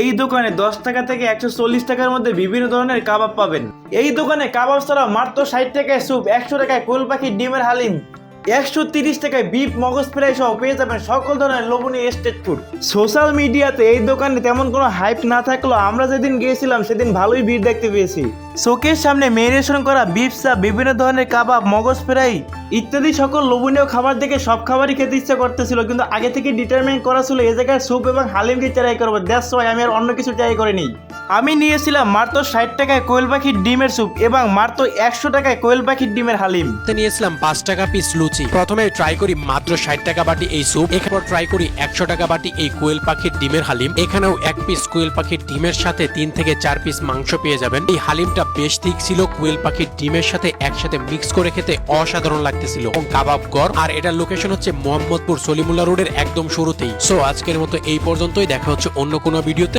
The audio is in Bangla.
এই দোকানে দশ টাকা থেকে একশো চল্লিশ টাকার মধ্যে বিভিন্ন ধরনের কাবাব পাবেন। এই দোকানে কাবাব ছাড়া মাত্র ষাট টাকায় স্যুপ, একশো টাকায় কোল পাখির ডিমের হালিম, একশো তিরিশ টাকায় বিপ মগজ ফ্রাই সহ পেয়ে যাবেন সকল ধরনের লোভনীয় স্টেট ফুড। সোশ্যাল মিডিয়াতে এই দোকানে তেমন কোনো হাইপ না থাকলেও আমরা যেদিন গিয়েছিলাম, সেদিন ভালোই ভিড় দেখতে পেয়েছি। চোখের সামনে মেরিনেশন করা চা বিভিন্ন ধরনের কাবাব, মগজ ফ্রাই ইত্যাদি সকল লোভনীয় খাবার দেখে সব খাবারই খেতে ইচ্ছা করতেছিল, কিন্তু আগে থেকে ডিটারমাইন করা ছিল এ জায়গায় স্যুপ এবং হালিমকে ট্রাই করব। দ্যাটস ওয়াই আমি আর অন্য কিছু ট্রাই করিনি। আমি নিয়েছিলাম মাত্র ষাট টাকায় কোয়েল পাখির ডিমের স্যুপ এবং মাত্র একশো টাকায় কোয়েল পাখির ডিমের হালিম। নিয়েছিলাম পাঁচ টাকা পিস লুচি। প্রথমে ট্রাই করি মাত্র ষাট টাকা বাটি এই স্যুপ। এরপর ট্রাই করি একশো টাকা বাটি এই কোয়েল পাখির ডিমের হালিম। এখানেও এক পিস কোয়েল পাখির ডিমের সাথে তিন থেকে চার পিস মাংস পেয়ে যাবেন। এই হালিমটা বেশ ঠিক ছিল। কোয়েল পাখির ডিমের সাথে একসাথে মিক্স করে খেতে অসাধারণ লাগতেছিল এবং কাবাব গড় আর এটার লোকেশন হচ্ছে মোহাম্মদপুর সলিমুল্লাহ রোডের একদম শুরুতেই। সো আজকের মতো এই পর্যন্তই। দেখা হচ্ছে অন্য কোনো ভিডিওতে।